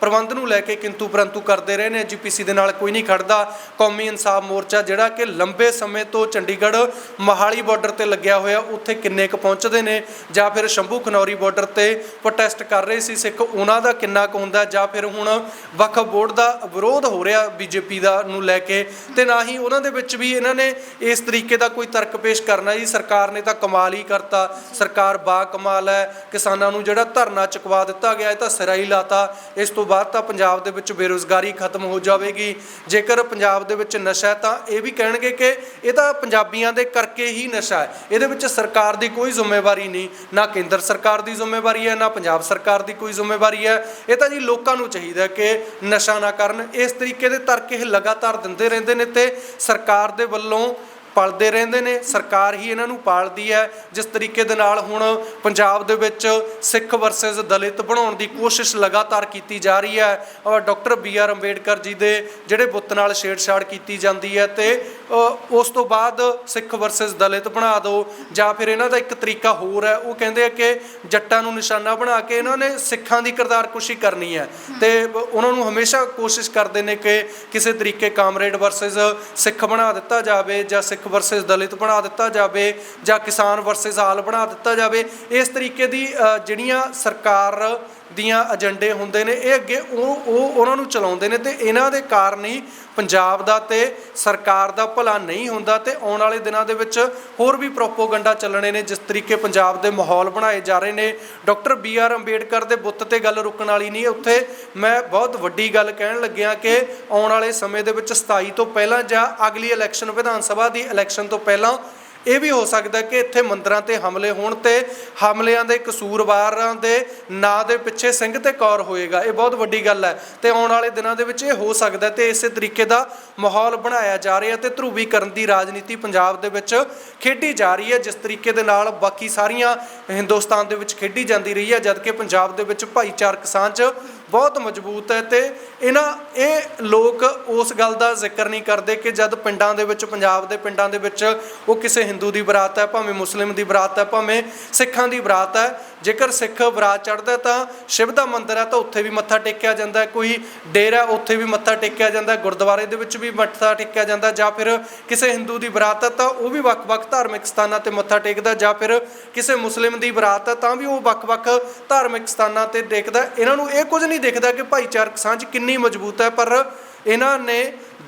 ਪ੍ਰਬੰਧ ਨੂੰ ਲੈ ਕੇ ਕਿੰਤੂ ਪਰੰਤੂ ਕਰਦੇ ਰਹੇ ਨੇ। ਜੀਪੀਸੀ ਦੇ ਨਾਲ ਕੋਈ ਨਹੀਂ ਖੜਦਾ। ਕੌਮੀ ਇਨਸਾਫ ਮੋਰਚਾ ਜਿਹੜਾ ਕਿ ਲੰਬੇ ਸਮੇਂ ਤੋਂ ਚੰਡੀਗੜ੍ਹ ਮਹਾਲੀ ਬਾਰਡਰ ਤੇ ਲੱਗਿਆ ਹੋਇਆ, ਉੱਥੇ ਕਿੰਨੇ ਕੁ ਪਹੁੰਚਦੇ ਨੇ? ਜਾਂ ਫਿਰ ਸ਼ੰਭੂ ਖਨੌਰੀ ਬਾਰਡਰ ਤੇ ਪ੍ਰੋਟੈਸਟ ਕਰ ਰਹੇ ਸੀ ਸਿੱਖ, ਉਹਨਾਂ ਦਾ ਕਿੰਨਾ ਕੁ ਹੁੰਦਾ? ਜਾਂ ਫਿਰ ਹੁਣ ਵਕਫ ਬੋਰਡ ਦਾ ਵਿਰੋਧ ਹੋ ਰਿਹਾ ਬੀਜੇਪੀ ਦਾ ਨੂੰ ਲੈ ਕੇ? ਤੇ ਨਾ ਹੀ ਉਹਨਾਂ ਦੇ ਵਿੱਚ ਵੀ ਇਹਨਾਂ ਨੇ ਇਸ ਤਰੀਕੇ ਦਾ ਕੋਈ ਤਰਕ ਪੇਸ਼ ਕਰਨਾ ਜੀ। ਸਰਕਾਰ ਨੇ ਤਾਂ ਕਮਾਲ ਹੀ ਕਰਤਾ। ਸਰਕਾਰ ਬਾ ਕਮਾਲ ਹੈ। ਕਿਸਾਨਾਂ ਨੂੰ ਜਿਹੜਾ ਧਰਨਾ ਚੁਕਵਾ ਦਿੱਤਾ ਗਿਆ, ਇਹ ਤਾਂ ਸਿਰਾ ਹੀ ਲਾਤਾ। ਇਸ ਤੋਂ ਬਾਅਦ ਤਾਂ ਪੰਜਾਬ ਦੇ ਵਿੱਚ ਬੇਰੁਜ਼ਗਾਰੀ ਖਤਮ ਹੋ ਜਾਵੇਗੀ। ਜੇਕਰ ਪੰਜਾਬ ਦੇ ਵਿੱਚ ਨਸ਼ਾ ਹੈ ਤਾਂ ਇਹ ਵੀ ਕਹਿਣਗੇ ਕਿ ਇਹ ਤਾਂ ਪੰਜਾਬੀਆਂ ਦੇ ਕਰਕੇ ਹੀ ਨਸ਼ਾ ਹੈ। ਇਹਦੇ ਵਿੱਚ ਸਰਕਾਰ ਦੀ ਕੋਈ ਜ਼ਿੰਮੇਵਾਰੀ ਨਹੀਂ, ਨਾ ਕੇਂਦਰ ਸਰਕਾਰ ਦੀ ਜ਼ਿੰਮੇਵਾਰੀ ਹੈ, ਨਾ ਪੰਜਾਬ ਸਰਕਾਰ ਦੀ ਕੋਈ ਜ਼ਿੰਮੇਵਾਰੀ ਹੈ। ਇਹ ਤਾਂ ਜੀ ਲੋਕਾਂ ਨੂੰ ਚਾਹੀਦਾ ਕਿ ਨਸ਼ਾ ਨਾ ਕਰਨ। ਇਸ ਤਰੀਕੇ ਦੇ ਤਰਕ ਇਹ ਲਗਾਤਾਰ ਦਿੰਦੇ ਰਹਿੰਦੇ ਨੇ ਤੇ ਸਰਕਾਰ ਦੇ ਵੱਲੋਂ ਪਲਦੇ ਰਹਿੰਦੇ ਨੇ, ਸਰਕਾਰ ਹੀ ਇਹਨਾਂ ਨੂੰ ਪਾਲਦੀ ਹੈ। ਜਿਸ ਤਰੀਕੇ ਦੇ ਨਾਲ ਹੁਣ ਪੰਜਾਬ ਦੇ ਵਿੱਚ ਸਿੱਖ ਵਰਸਸ ਦਲਿਤ ਬਣਾਉਣ ਦੀ ਕੋਸ਼ਿਸ਼ ਲਗਾਤਾਰ ਕੀਤੀ ਜਾ ਰਹੀ ਹੈ। ਔਰ doctor B R Ambedkar ji ਦੇ ਜਿਹੜੇ ਬੁੱਤ ਨਾਲ ਛੇੜਛਾੜ ਕੀਤੀ ਜਾਂਦੀ ਹੈ ਤੇ ਉਸ ਤੋਂ ਬਾਅਦ ਸਿੱਖ ਵਰਸਸ ਦਲਿਤ ਬਣਾ ਦਿਓ ਜਾਂ ਫਿਰ ਇਹਨਾਂ ਦਾ ਇੱਕ ਤਰੀਕਾ ਹੋਰ ਹੈ, ਉਹ ਕਹਿੰਦੇ ਆ ਕਿ ਜੱਟਾਂ ਨੂੰ ਨਿਸ਼ਾਨਾ ਬਣਾ ਕੇ ਇਹਨਾਂ ਨੇ ਸਿੱਖਾਂ ਦੀ ਕਿਰਦਾਰਕੁਸ਼ੀ ਕਰਨੀ ਹੈ। ਤੇ ਉਹਨਾਂ ਨੂੰ ਹਮੇਸ਼ਾ ਕੋਸ਼ਿਸ਼ ਕਰਦੇ ਨੇ ਕਿ ਕਿਸੇ ਤਰੀਕੇ ਕਾਮਰੇਡ ਵਰਸਸ ਸਿੱਖ ਬਣਾ ਦਿੱਤਾ ਜਾਵੇ ਜਾਂ ਸਿੱਖ ਵਰਸਸ ਦਲਿਤ ਬਣਾ ਦਿੱਤਾ ਜਾਵੇ ਜਾਂ ਕਿਸਾਨ ਵਰਸਸ ਆਲ ਬਣਾ ਦਿੱਤਾ ਜਾਵੇ ਇਸ ਤਰੀਕੇ ਦੀ ਅ, ਜਿਹੜੀਆਂ ਸਰਕਾਰ ਦੀਆਂ ਏਜੰਡੇ ਹੁੰਦੇ ਨੇ, ਇਹ ਅੱਗੇ ਉਹ ਉਹ ਉਹਨਾਂ ਨੂੰ ਚਲਾਉਂਦੇ ਨੇ ਤੇ ਇਹਨਾਂ ਦੇ ਕਾਰਨ ਹੀ ਪੰਜਾਬ ਦਾ ਤੇ ਸਰਕਾਰ ਦਾ ਭਲਾ ਨਹੀਂ ਹੁੰਦਾ ਤੇ ਆਉਣ ਵਾਲੇ ਦਿਨਾਂ ਦੇ ਵਿੱਚ ਹੋਰ ਵੀ ਪ੍ਰੋਪੋਗੰਡਾ ਚੱਲਣੇ ਨੇ, ਜਿਸ ਤਰੀਕੇ ਪੰਜਾਬ ਦੇ ਮਾਹੌਲ ਬਣਾਏ ਜਾ ਰਹੇ ਨੇ। ਡਾਕਟਰ ਬੀ ਆਰ ਅੰਬੇਡਕਰ ਦੇ ਬੁੱਤ ਤੇ ਗੱਲ ਰੁਕਣ ਵਾਲੀ ਨਹੀਂ ਹੈ ਉੱਥੇ ਮੈਂ ਬਹੁਤ ਵੱਡੀ ਗੱਲ ਕਹਿਣ ਲੱਗਿਆ ਕਿ ਆਉਣ ਵਾਲੇ ਸਮੇਂ ਦੇ ਵਿੱਚ 27 ਤੋਂ ਪਹਿਲਾਂ ਜਾਂ ਅਗਲੀ ਇਲੈਕਸ਼ਨ ਵਿਧਾਨ ਸਭਾ ਦੀ ਇਲੈਕਸ਼ਨ ਤੋਂ ਪਹਿਲਾਂ ਇਹ ਵੀ ਹੋ ਸਕਦਾ ਕਿ ਇੱਥੇ ਮੰਦਰਾਂ ਤੇ ਹਮਲੇ ਹੋਣ ਤੇ ਹਮਲਿਆਂ ਦੇ ਕਸੂਰਵਾਰਾਂ ਦੇ ਨਾਂ ਦੇ ਪਿੱਛੇ ਸਿੰਘ ਤੇ ਕੌਰ ਹੋਏਗਾ। ਇਹ ਬਹੁਤ ਵੱਡੀ ਗੱਲ ਹੈ ਤੇ ਆਉਣ ਵਾਲੇ ਦਿਨਾਂ ਦੇ ਵਿੱਚ ਇਹ ਹੋ ਸਕਦਾ ਤੇ ਇਸੇ ਤਰੀਕੇ ਦਾ ਮਾਹੌਲ ਬਣਾਇਆ ਜਾ ਰਿਹਾ ਤੇ ਧਰੂਵੀਕਰਨ ਦੀ ਰਾਜਨੀਤੀ ਪੰਜਾਬ ਦੇ ਵਿੱਚ ਖੇਡੀ ਜਾ ਰਹੀ ਹੈ, ਜਿਸ ਤਰੀਕੇ ਦੇ ਨਾਲ ਬਾਕੀ ਸਾਰੀਆਂ ਹਿੰਦੁਸਤਾਨ ਦੇ ਵਿੱਚ ਖੇਡੀ ਜਾਂਦੀ ਰਹੀ ਹੈ, ਜਦਕਿ ਪੰਜਾਬ ਦੇ ਵਿੱਚ ਭਾਈਚਾਰਕ ਸਾਂਝ ਬਹੁਤ ਮਜ਼ਬੂਤ ਹੈ ਤੇ ਇਹਨਾਂ, ਇਹ ਲੋਕ ਉਸ ਗੱਲ ਦਾ ਜ਼ਿਕਰ ਨਹੀਂ ਕਰਦੇ ਕਿ ਜਦ ਪਿੰਡਾਂ ਦੇ ਵਿੱਚ, ਪੰਜਾਬ ਦੇ ਪਿੰਡਾਂ ਦੇ ਵਿੱਚ ਉਹ ਕਿਸੇ ਹਿੰਦੂ ਦੀ ਬਰਾਤ ਹੈ, ਭਾਵੇਂ ਮੁਸਲਿਮ ਦੀ ਬਰਾਤ ਹੈ, ਭਾਵੇਂ ਸਿੱਖਾਂ ਦੀ ਬਰਾਤ ਹੈ, ਜੇਕਰ ਸਿੱਖ ਬਰਾਤ ਚੜ੍ਹਦਾ ਤਾਂ ਸ਼ਿਵ ਦਾ ਮੰਦਿਰ ਹੈ ਤਾਂ ਉੱਥੇ ਵੀ ਮੱਥਾ ਟੇਕਿਆ ਜਾਂਦਾ ਕੋਈ ਡੇਰਾ ਉੱਥੇ ਵੀ ਮੱਥਾ ਟੇਕਿਆ ਜਾਂਦਾ ਗੁਰਦੁਆਰੇ ਦੇ ਵਿੱਚ ਵੀ ਮੱਥਾ ਟੇਕਿਆ ਜਾਂਦਾ ਜਾਂ ਫਿਰ ਕਿਸੇ ਹਿੰਦੂ ਦੀ ਬਰਾਤ ਹੈ ਤਾਂ ਉਹ ਵੀ ਵੱਖ-ਵੱਖ ਧਾਰਮਿਕ ਸਥਾਨਾਂ ਤੇ ਮੱਥਾ ਟੇਕਦਾ ਜਾਂ ਫਿਰ ਕਿਸੇ ਮੁਸਲਿਮ ਦੀ ਬਰਾਤ ਹੈ ਤਾਂ ਵੀ ਉਹ ਵੱਖ-ਵੱਖ ਧਾਰਮਿਕ ਸਥਾਨਾਂ ਤੇ ਟੇਕਦਾ ਇਹਨਾਂ ਨੂੰ ਇਹ ਕੁਝ ਨਹੀਂ ਦਿਖਦਾ ਕਿ ਭਾਈਚਾਰਕ ਸਾਂਝ ਕਿੰਨੀ ਮਜ਼ਬੂਤ ਹੈ ਪਰ ਇਹਨਾਂ ਨੇ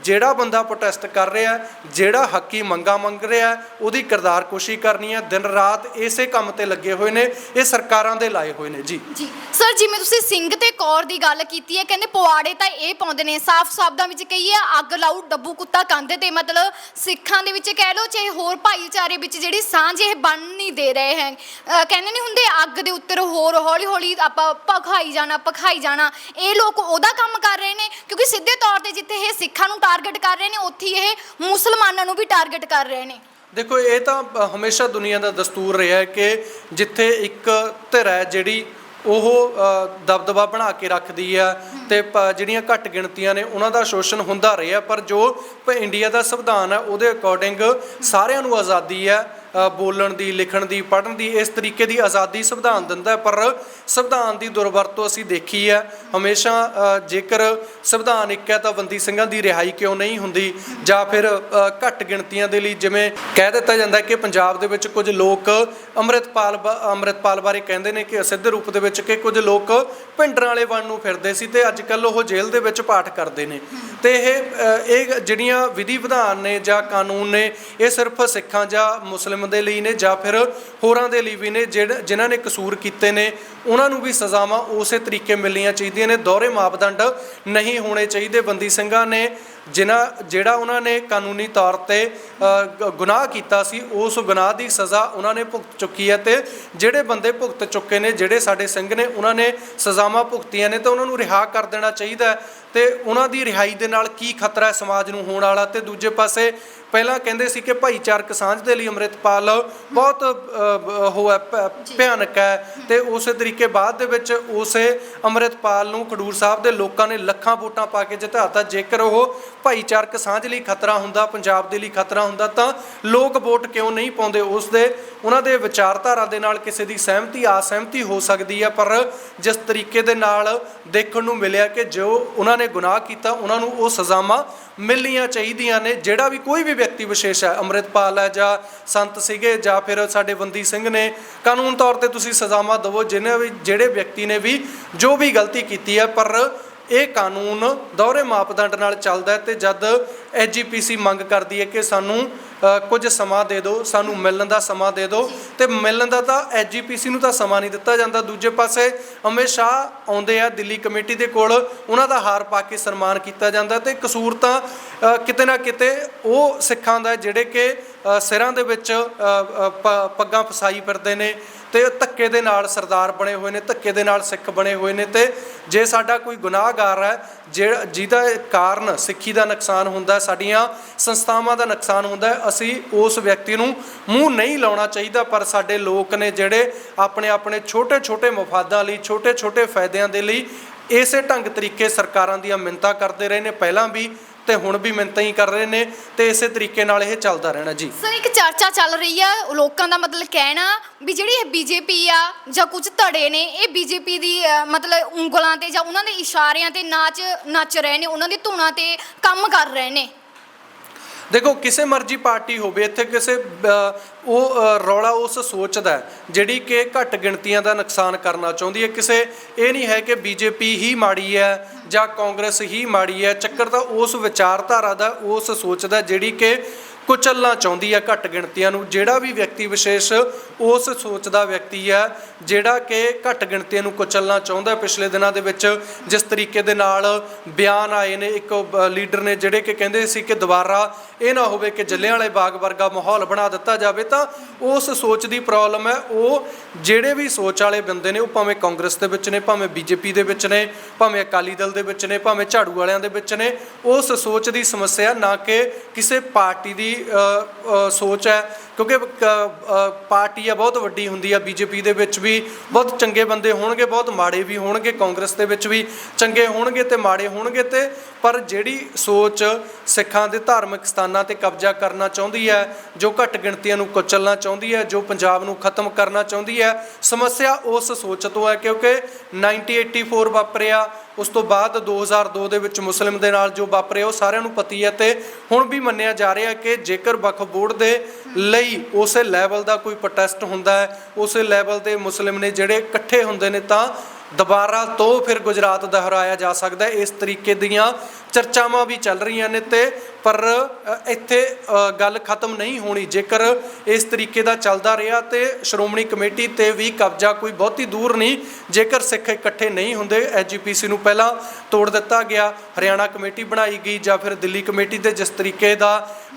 ਜਿਹੜਾ ਬੰਦਾ ਪ੍ਰੋਟੈਸਟ ਕਰ ਰਿਹਾ, ਜਿਹੜਾ ਹੱਕੀ ਮੰਗਾ ਮੰਗ ਰਿਹਾ, ਉਹਦੀ ਕਿਰਦਾਰਕੁਸ਼ੀ ਕਰਨੀ ਹੈ। ਦਿਨ ਰਾਤ ਇਸੇ ਕੰਮ ਤੇ ਲੱਗੇ ਹੋਏ ਨੇ, ਇਹ ਸਰਕਾਰਾਂ ਦੇ ਲਾਏ ਹੋਏ ਨੇ। ਜੀ। ਜੀ। ਸਰ, ਜਿਵੇਂ ਤੁਸੀਂ ਸਿੰਘ ਤੇ ਕੌਰ ਦੀ ਗੱਲ ਕੀਤੀ ਹੈ, ਕਹਿੰਦੇ ਪਵਾੜੇ ਤਾਂ ਇਹ ਪਾਉਂਦੇ ਨੇ, ਸਾਫ਼ ਸ਼ਬਦਾਂ ਵਿੱਚ ਕਹੀਏ, ਅੱਗ ਲਾਊ, ਡੱਬੂ ਕੁੱਤਾ ਕੰਧ ਤੇ, ਮਤਲਬ ਸਿੱਖਾਂ ਦੇ ਵਿੱਚ ਕਹਿ ਲਓ, ਚਾਹੇ ਹੋਰ ਭਾਈਚਾਰੇ ਵਿੱਚ ਜਿਹੜੀ ਸਾਂਝ ਇਹ ਬਣ ਨਹੀਂ ਦੇ ਰਹੇ ਹੈ। ਕਹਿੰਦੇ ਨਹੀਂ ਹੁੰਦੇ, ਅੱਗ ਦੇ ਉੱਤਰ ਹੋਰ ਹੌਲੀ ਹੌਲੀ ਆਪਾਂ ਭਖਾਈ ਜਾਣਾ ਭਖਾਈ ਜਾਣਾ। ਇਹ ਲੋਕ ਉਹਦਾ ਕੰਮ ਕਰ ਰਹੇ ਨੇ, ਕਿਉਂਕਿ ਸਿੱਧੇ ਤੌਰ ਤੇ ਜਿੱਥੇ ਇਹ ਸਿੱਖਾਂ ਨੂੰ ਟਾਰਗੇਟ ਕਰ ਰਹੇ ਨੇ, ਉੱਥੇ ਹੀ ਇਹ ਮੁਸਲਮਾਨਾਂ ਨੂੰ ਵੀ ਟਾਰਗੇਟ ਕਰ ਰਹੇ ਨੇ। ਦੇਖੋ, ਇਹ ਤਾਂ ਹਮੇਸ਼ਾ ਦੁਨੀਆ ਦਾ ਦਸਤੂਰ ਰਿਹਾ ਹੈ ਕਿ ਜਿੱਥੇ ਇੱਕ ਧਿਰ ਹੈ ਜਿਹੜੀ ਉਹ ਦਬਦਬਾ ਬਣਾ ਕੇ ਰੱਖਦੀ ਆ ਤੇ ਜਿਹੜੀਆਂ ਘੱਟ ਗਿਣਤੀਆਂ ਨੇ, ਉਹਨਾਂ ਦਾ ਸ਼ੋਸ਼ਣ ਹੁੰਦਾ ਰਿਹਾ, ਪਰ ਜੋ ਇੰਡੀਆ ਦਾ ਸੰਵਿਧਾਨ ਹੈ, ਉਹਦੇ ਅਕੋਰਡਿੰਗ ਸਾਰਿਆਂ ਨੂੰ ਆਜ਼ਾਦੀ ਹੈ। ਬੋਲਣ ਦੀ, ਲਿਖਣ ਦੀ, ਪੜ੍ਹਨ ਦੀ, ਇਸ ਤਰੀਕੇ ਦੀ ਆਜ਼ਾਦੀ ਸੰਵਿਧਾਨ ਦਿੰਦਾ ਹੈ। ਪਰ ਸੰਵਿਧਾਨ ਦੀ ਦੁਰਵਰਤੋਂ ਅਸੀਂ ਦੇਖੀ ਹੈ। ਹਮੇਸ਼ਾ ਜੇਕਰ ਸੰਵਿਧਾਨ ਇੱਕ ਹੈ ਤਾਂ ਬੰਦੀ ਸਿੰਘਾਂ ਦੀ ਰਿਹਾਈ ਕਿਉਂ ਨਹੀਂ ਹੁੰਦੀ? ਜਾਂ ਫਿਰ ਘੱਟ ਗਿਣਤੀਆਂ ਦੇ ਲਈ ਜਿਵੇਂ ਕਹਿ ਦਿੱਤਾ ਜਾਂਦਾ ਕਿ ਪੰਜਾਬ ਦੇ ਵਿੱਚ ਕੁਝ ਲੋਕ ਅੰਮ੍ਰਿਤਪਾਲ ਬ- ਅੰਮ੍ਰਿਤਪਾਲ ਬਾਰੇ ਕਹਿੰਦੇ ਨੇ ਕਿ ਸਿੱਧ ਰੂਪ ਦੇ ਵਿੱਚ ਕਿ ਕੁਝ ਲੋਕ ਭਿੰਡਰਾਂ ਵਾਲੇ ਬਣ ਨੂੰ ਫਿਰਦੇ ਸੀ ਤੇ ਅੱਜ ਕੱਲ ਉਹ ਜੇਲ੍ਹ ਦੇ ਵਿੱਚ ਪਾਠ ਕਰਦੇ ਨੇ। ਤੇ ਇਹ ਇਹ ਜਿਹੜੀਆਂ ਵਿਧੀ ਵਿਧਾਨ ਨੇ ਜਾਂ ਕਾਨੂੰਨ ਨੇ, ਇਹ ਸਿਰਫ ਸਿੱਖਾਂ ਜਾਂ ਮੁਸਲਿਮ ਦੇ ਲਈ ਨੇ ਜਾਂ ਫਿਰ ਹੋਰਾਂ ਦੇ ਲਈ ਵੀ ਨੇ, ਜਿਹੜੇ ਜਿਨ੍ਹਾਂ ਨੇ ਕਸੂਰ ਕੀਤੇ ਨੇ, ਉਹਨਾਂ ਨੂੰ ਵੀ ਸਜ਼ਾਵਾਂ ਉਸੇ ਤਰੀਕੇ ਮਿਲਣੀਆਂ ਚਾਹੀਦੀਆਂ ਨੇ। ਦੋਹਰੇ ਮਾਪਦੰਡ ਨਹੀਂ ਹੋਣੇ ਚਾਹੀਦੇ। ਬੰਦੀ ਸਿੰਘਾਂ ਨੇ ਜਿਨ੍ਹਾਂ ਜਿਹੜਾ ਉਹਨਾਂ ਨੇ ਕਾਨੂੰਨੀ ਤੌਰ ਤੇ ਗੁਨਾਹ ਕੀਤਾ ਸੀ, ਉਸ ਗੁਨਾਹ ਦੀ ਸਜ਼ਾ ਉਹਨਾਂ ਨੇ ਭੁਗਤ ਚੁੱਕੀ ਹੈ ਤੇ ਜਿਹੜੇ ਬੰਦੇ ਭੁਗਤ ਚੁੱਕੇ ਨੇ, ਜਿਹੜੇ ਸਾਡੇ ਸਿੰਘ ਨੇ, ਉਹਨਾਂ ਨੇ ਸਜ਼ਾਵਾਂ ਭੁਗਤੀਆਂ ਨੇ ਤਾਂ ਉਹਨਾਂ ਨੂੰ ਰਿਹਾ ਕਰ ਦੇਣਾ ਚਾਹੀਦਾ ਹੈ। ਤੇ ਉਹਨਾਂ ਦੀ ਰਿਹਾਈ ਦੇ ਨਾਲ ਕੀ ਖਤਰਾ ਹੈ ਸਮਾਜ ਨੂੰ ਹੋਣ ਵਾਲਾ? ਤੇ ਦੂਜੇ ਪਾਸੇ ਪਹਿਲਾਂ ਕਹਿੰਦੇ ਸੀ ਕਿ ਭਾਈਚਾਰਕ ਸਾਂਝ ਦੇ ਲਈ ਅੰਮ੍ਰਿਤਪਾਲ ਬਹੁਤ ਉਹ ਹੈ ਭਿਆਨਕ ਹੈ। ਤੇ ਉਸੇ ਤਰੀਕੇ ਬਾਅਦ ਦੇ ਵਿੱਚ ਉਸੇ ਅੰਮ੍ਰਿਤਪਾਲ ਨੂੰ ਖਡੂਰ ਸਾਹਿਬ ਦੇ ਲੋਕਾਂ ਨੇ ਲੱਖਾਂ ਵੋਟਾਂ ਪਾ ਕੇ ਜਿਤਾਤਾ ਜੇਕਰ ਉਹ ਭਾਈਚਾਰਕ ਸਾਂਝ ਲਈ ਖਤਰਾ ਹੁੰਦਾ, ਪੰਜਾਬ ਦੇ ਲਈ ਖਤਰਾ ਹੁੰਦਾ, ਤਾਂ ਲੋਕ ਵੋਟ ਕਿਉਂ ਨਹੀਂ ਪਾਉਂਦੇ? ਉਸ ਦੇ, ਉਹਨਾਂ ਦੇ ਵਿਚਾਰਧਾਰਾ ਦੇ ਨਾਲ ਕਿਸੇ ਦੀ ਸਹਿਮਤੀ, ਅਸਹਿਮਤੀ ਹੋ ਸਕਦੀ ਹੈ ਪਰ ਜਿਸ ਤਰੀਕੇ ਦੇ ਨਾਲ ਦੇਖਣ ਨੂੰ ਮਿਲਿਆ ਕਿ ਜੋ ਉਹਨਾਂ ਨੇ ਗੁਨਾਹ ਕੀਤਾ, ਉਹਨਾਂ ਨੂੰ ਉਹ ਸਜ਼ਾਵਾਂ ਮਿਲਣੀਆਂ ਚਾਹੀਦੀਆਂ ਨੇ। ਜਿਹੜਾ ਵੀ ਕੋਈ ਵੀ ਵਿਅਕਤੀ ਵਿਸ਼ੇਸ਼ ਹੈ, ਅੰਮ੍ਰਿਤਪਾਲ ਹੈ ਜਾਂ ਸੰਤ ਸੀਗੇ ਜਾਂ ਫਿਰ ਸਾਡੇ ਬੰਦੀ ਸਿੰਘ ਨੇ, ਕਾਨੂੰਨ ਤੌਰ ਤੇ ਤੁਸੀਂ ਸਜ਼ਾਵਾਂ ਦਿਵੋ ਜਿਹਨੇ ਵੀ, ਜਿਹੜੇ ਵਿਅਕਤੀ ਨੇ ਵੀ ਜੋ ਵੀ ਗਲਤੀ ਕੀਤੀ ਹੈ, ਪਰ ਇਹ ਕਾਨੂੰਨ ਦੋਹਰੇ ਮਾਪਦੰਡ ਨਾਲ ਚੱਲਦਾ ਹੈ ਤੇ ਜਦ ਐਜੀਪੀਸੀ ਮੰਗ ਕਰਦੀ ਹੈ ਕਿ ਸਾਨੂੰ ਕੁਝ ਸਮਾਂ ਦੇ ਦਿਓ, ਸਾਨੂੰ ਮਿਲਣ ਦਾ ਸਮਾਂ ਦੇ ਦਿਓ, ਤੇ ਮਿਲਣ ਦਾ ਤਾਂ ਐਜੀਪੀਸੀ ਨੂੰ ਤਾਂ ਸਮਾਂ ਨਹੀਂ ਦਿੱਤਾ ਜਾਂਦਾ। ਦੂਜੇ ਪਾਸੇ ਹਮੇਸ਼ਾ ਆਉਂਦੇ ਆ ਦਿੱਲੀ ਕਮੇਟੀ ਦੇ ਕੋਲ, ਉਹਨਾਂ ਦਾ ਹਾਰ ਪਾ ਕੇ ਸਨਮਾਨ ਕੀਤਾ ਜਾਂਦਾ ਤੇ ਕਸੂਰ ਤਾਂ ਕਿਤੇ ਨਾ ਕਿਤੇ ਉਹ ਸਿੱਖਾਂ ਦਾ ਜਿਹੜੇ ਕਿ ਸਿਰਾਂ ਦੇ ਵਿੱਚ ਪੱਗਾਂ ਫਸਾਈ ਫਿਰਦੇ ਨੇ। ਤੇ ਧੱਕੇ ਦੇ ਨਾਲ ਸਰਦਾਰ ਬਣੇ ਹੋਏ ਨੇ, ਧੱਕੇ ਦੇ ਨਾਲ ਸਿੱਖ ਬਣੇ ਹੋਏ ਨੇ ਤੇ ਜੇ ਸਾਡਾ ਕੋਈ ਗੁਨਾਹਗਾਰ ਹੈ, ਜਿਹੜਾ ਜਿਹਦਾ ਕਾਰਨ ਸਿੱਖੀ ਦਾ ਨੁਕਸਾਨ ਹੁੰਦਾ ਸਾਡੀਆਂ ਸੰਸਥਾਵਾਂ ਦਾ ਨੁਕਸਾਨ ਹੁੰਦਾ ਅਸੀਂ ਉਸ ਵਿਅਕਤੀ ਨੂੰ ਮੂੰਹ ਨਹੀਂ ਲਾਉਣਾ ਚਾਹੀਦਾ, ਪਰ ਸਾਡੇ ਲੋਕ ਨੇ ਜਿਹੜੇ ਆਪਣੇ ਆਪਣੇ ਛੋਟੇ ਛੋਟੇ ਮਫਾਦਾਂ ਲਈ, ਛੋਟੇ ਛੋਟੇ ਫਾਇਦਿਆਂ ਦੇ ਲਈ ਇਸੇ ਢੰਗ ਤਰੀਕੇ ਸਰਕਾਰਾਂ ਦੀਆਂ ਮਿੰਨਤਾਂ ਕਰਦੇ ਰਹੇ ਨੇ। ਪਹਿਲਾਂ ਵੀ ਤੇ ਹੁਣ ਵੀ ਮਿੰਨਤਾਂ ਹੀ ਕਰ ਰਹੇ ਨੇ ਤੇ ਇਸੇ ਤਰੀਕੇ ਨਾਲ ਇਹ ਚੱਲਦਾ ਰਹਿਣਾ ਜੀ। ਸਰ ਇੱਕ ਚਰਚਾ ਚੱਲ ਰਹੀ ਆ ਲੋਕਾਂ ਦਾ ਮਤਲਬ ਕਹਿਣਾ ਵੀ ਜਿਹੜੀ ਇਹ ਬੀਜੇਪੀ ਆ ਜਾਂ ਕੁਝ ਧੜੇ ਨੇ ਇਹ ਬੀਜੇਪੀ ਦੀ ਅ, ਮਤਲਬ ਉਂਗਲਾਂ ਤੇ ਜਾਂ ਉਹਨਾਂ ਦੇ ਇਸ਼ਾਰਿਆਂ ਤੇ ਨਾਚ ਨੱਚ ਰਹੇ ਨੇ ਉਹਨਾਂ ਦੀ ਧੁਨਾਂ ਤੇ ਕੰਮ ਕਰ ਰਹੇ ਨੇ। ਦੇਖੋ ਕਿਸੇ ਮਰਜ਼ੀ ਪਾਰਟੀ ਹੋਵੇ ਇੱਥੇ ਕਿਸੇ ਉਹ ਰੌਲਾ ਉਸ ਸੋਚਦਾ ਹੈ, ਜਿਹੜੀ ਕਿ ਘੱਟ ਗਿਣਤੀਆਂ ਦਾ ਨੁਕਸਾਨ ਕਰਨਾ ਚਾਹੁੰਦੀ ਹੈ। ਕਿਸੇ ਇਹ ਨਹੀਂ ਹੈ ਕਿ ਬੀਜੇਪੀ ਹੀ ਮਾੜੀ ਹੈ ਜਾਂ ਕਾਂਗਰਸ ਹੀ ਮਾੜੀ ਹੈ ਚੱਕਰ ਤਾਂ ਉਸ ਵਿਚਾਰਧਾਰਾ ਦਾ ਉਸ ਸੋਚਦਾ ਜਿਹੜੀ ਕਿ ਕੁਚਲਣਾ ਚਾਹੁੰਦੀ ਹੈ ਘੱਟ ਗਿਣਤੀਆਂ ਨੂੰ। ਜਿਹੜਾ ਵੀ ਵਿਅਕਤੀ ਵਿਸ਼ੇਸ਼ ਉਸ ਸੋਚ ਦਾ ਵਿਅਕਤੀ ਹੈ, ਜਿਹੜਾ ਕਿ ਘੱਟ ਗਿਣਤੀਆਂ ਨੂੰ ਕੁਚਲਣਾ ਚਾਹੁੰਦਾ ਪਿਛਲੇ ਦਿਨਾਂ ਦੇ ਵਿੱਚ ਜਿਸ ਤਰੀਕੇ ਦੇ ਨਾਲ ਬਿਆਨ ਆਏ ਨੇ, ਇੱਕ ਲੀਡਰ ਨੇ ਜਿਹੜੇ ਕਿ ਕਹਿੰਦੇ ਸੀ ਕਿ ਦੁਬਾਰਾ ਇਹ ਨਾ ਹੋਵੇ ਕਿ ਜੱਲਿਆਂਵਾਲੇ ਬਾਗ ਵਰਗਾ ਮਾਹੌਲ ਬਣਾ ਦਿੱਤਾ ਜਾਵੇ, ਤਾਂ ਉਸ ਸੋਚ ਦੀ ਪ੍ਰੋਬਲਮ ਹੈ। ਉਹ ਜਿਹੜੇ ਵੀ ਸੋਚ ਵਾਲੇ ਬੰਦੇ ਨੇ, ਉਹ ਭਾਵੇਂ ਕਾਂਗਰਸ ਦੇ ਵਿੱਚ ਨੇ, ਭਾਵੇਂ ਬੀਜੇਪੀ ਦੇ ਵਿੱਚ ਨੇ, ਭਾਵੇਂ ਅਕਾਲੀ ਦਲ ਦੇ ਵਿੱਚ ਨੇ, ਭਾਵੇਂ ਝਾੜੂ ਵਾਲਿਆਂ ਦੇ ਵਿੱਚ ਨੇ, ਉਸ ਸੋਚ ਦੀ ਸਮੱਸਿਆ ਨਾ ਕਿ ਕਿਸੇ ਪਾਰਟੀ ਦੀ ਅ, ਸੋਚ ਹੈ ਕਿਉਂਕਿ ਪਾਰਟੀ ਆ ਬਹੁਤ ਵੱਡੀ ਹੁੰਦੀ ਆ ਬੀਜੇਪੀ ਦੇ ਵਿੱਚ ਵੀ ਬਹੁਤ ਚੰਗੇ ਬੰਦੇ ਹੋਣਗੇ ਬਹੁਤ ਮਾੜੇ ਵੀ ਹੋਣਗੇ ਕਾਂਗਰਸ ਦੇ ਵਿੱਚ ਵੀ ਚੰਗੇ ਹੋਣਗੇ ਤੇ ਮਾੜੇ ਹੋਣਗੇ ਤੇ ਪਰ ਜਿਹੜੀ ਸੋਚ ਸਿੱਖਾਂ ਦੇ ਧਾਰਮਿਕ ਸਥਾਨਾਂ ਤੇ ਕਬਜ਼ਾ ਕਰਨਾ ਚਾਹੁੰਦੀ ਹੈ, ਜੋ ਘੱਟ ਗਿਣਤੀਆਂ ਨੂੰ ਕੁਚਲਣਾ ਚਾਹੁੰਦੀ ਹੈ, ਜੋ ਪੰਜਾਬ ਨੂੰ ਖਤਮ ਕਰਨਾ ਚਾਹੁੰਦੀ ਹੈ, ਸਮੱਸਿਆ ਉਸ ਸੋਚ ਤੋਂ ਹੈ ਕਿਉਂਕਿ 1984 ਵਾਪਰਿਆ, ਉਸ ਤੋਂ ਬਾਅਦ 2002 ਦੇ ਵਿੱਚ ਮੁਸਲਿਮ ਦੇ ਨਾਲ ਜੋ ਵਾਪਰਿਆ ਉਹ ਸਾਰਿਆਂ ਨੂੰ ਪਤੀ ਹੈ ਤੇ ਹੁਣ ਵੀ ਮੰਨਿਆ ਜਾ ਰਿਹਾ ਕਿ ਜੇਕਰ ਵਕਫ ਬੋਰਡ ਦੇ ਲਈ ਉਸੇ ਲੈਵਲ ਦਾ ਕੋਈ ਪ੍ਰੋਟੈਸਟ ਹੁੰਦਾ ਹੈ, ਉਸੇ ਲੈਵਲ ਤੇ ਮੁਸਲਿਮ ਨੇ ਜਿਹੜੇ ਇਕੱਠੇ ਹੁੰਦੇ ਨੇ ਤਾਂ ਦੁਬਾਰਾ ਤੋਂ ਫਿਰ ਗੁਜਰਾਤ ਦੁਹਰਾਇਆ ਜਾ ਸਕਦਾ ਹੈ। ਇਸ ਤਰੀਕੇ ਦੀਆਂ ਚਰਚਾਵਾਂ ਵੀ ਚੱਲ ਰਹੀਆਂ ਨੇ ਤੇ ਪਰ ਇੱਥੇ ਗੱਲ ਖਤਮ ਨਹੀਂ ਹੋਣੀ। ਜੇਕਰ ਇਸ ਤਰੀਕੇ ਦਾ ਚੱਲਦਾ ਰਿਹਾ ਤੇ ਸ਼੍ਰੋਮਣੀ ਕਮੇਟੀ ਤੇ ਵੀ ਕਬਜ਼ਾ ਕੋਈ ਬਹੁਤੀ ਦੂਰ ਨਹੀਂ ਜੇਕਰ ਸਿੱਖ ਇਕੱਠੇ ਨਹੀਂ ਹੁੰਦੇ ਐਜੀਪੀਸੀ ਨੂੰ ਪਹਿਲਾਂ ਤੋੜ ਦਿੱਤਾ ਗਿਆ ਹਰਿਆਣਾ ਕਮੇਟੀ ਬਣਾਈ ਗਈ ਜਾਂ ਫਿਰ ਦਿੱਲੀ ਕਮੇਟੀ 'ਤੇ ਜਿਸ ਤਰੀਕੇ ਦਾ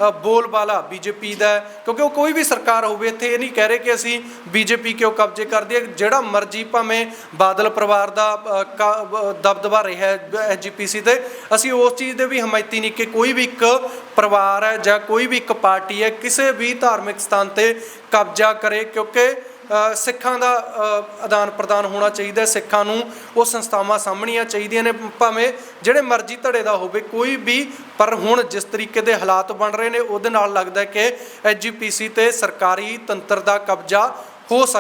ਅ, ਬੋਲਬਾਲਾ ਬੀਜੇਪੀ ਦਾ ਕਿਉਂਕਿ ਉਹ ਕੋਈ ਵੀ ਸਰਕਾਰ ਹੋਵੇ ਇੱਥੇ ਇਹ ਨਹੀਂ ਕਹਿ ਰਹੇ ਕਿ ਅਸੀਂ ਬੀਜੇਪੀ ਕਿਉਂ ਕਬਜ਼ੇ ਕਰਦੀ ਹੈ। ਜਿਹੜਾ ਮਰਜ਼ੀ ਭਾਵੇਂ ਬਾਦਲ ਪਰਿਵਾਰ ਦਾ ਅ, ਕ- ਅ, ਦਬਦਬਾ ਰਿਹਾ ਹੈ ਐਜੀਪੀਸੀ ਤੇ ਅਸੀਂ ਉਸ ਚੀਜ਼ ਦੇ ਵੀ ਹਮਾਇਤੀ ਨਹੀਂ ਕਿ ਕੋਈ ਵੀ ਇੱਕ ਪਰਿਵਾਰ ਹੈ ਜਾਂ ਕੋਈ ਵੀ ਇੱਕ ਪਾਰਟੀ ਹੈ, ਕਿਸੇ ਵੀ ਧਾਰਮਿਕ ਸਥਾਨ ਤੇ ਕਬਜ਼ਾ ਕਰੇ, ਕਿਉਂਕਿ ਸਿੱਖਾਂ ਦਾ ਆਦਾਨ ਪ੍ਰਦਾਨ ਹੋਣਾ ਚਾਹੀਦਾ ਸਿੱਖਾਂ ਨੂੰ ਉਹ ਸੰਸਥਾਵਾਂ ਸਾਹਮਣੀਆਂ ਚਾਹੀਦੀਆਂ ਨੇ, ਭਾਵੇਂ ਜਿਹੜੇ ਮਰਜ਼ੀ ਧੜੇ ਦਾ ਹੋਵੇ, ਕੋਈ ਵੀ, ਪਰ ਹੁਣ ਜਿਸ ਤਰੀਕੇ ਦੇ ਹਾਲਾਤ ਬਣ ਰਹੇ ਨੇ, ਉਹਦੇ ਨਾਲ ਲੱਗਦਾ ਹੈ ਕਿ ਐਜੀਪੀਸੀ ਤੇ ਸਰਕਾਰੀ ਤੰਤਰ ਦਾ ਕਬਜ਼ਾ ਹੋ ਸਕਦਾ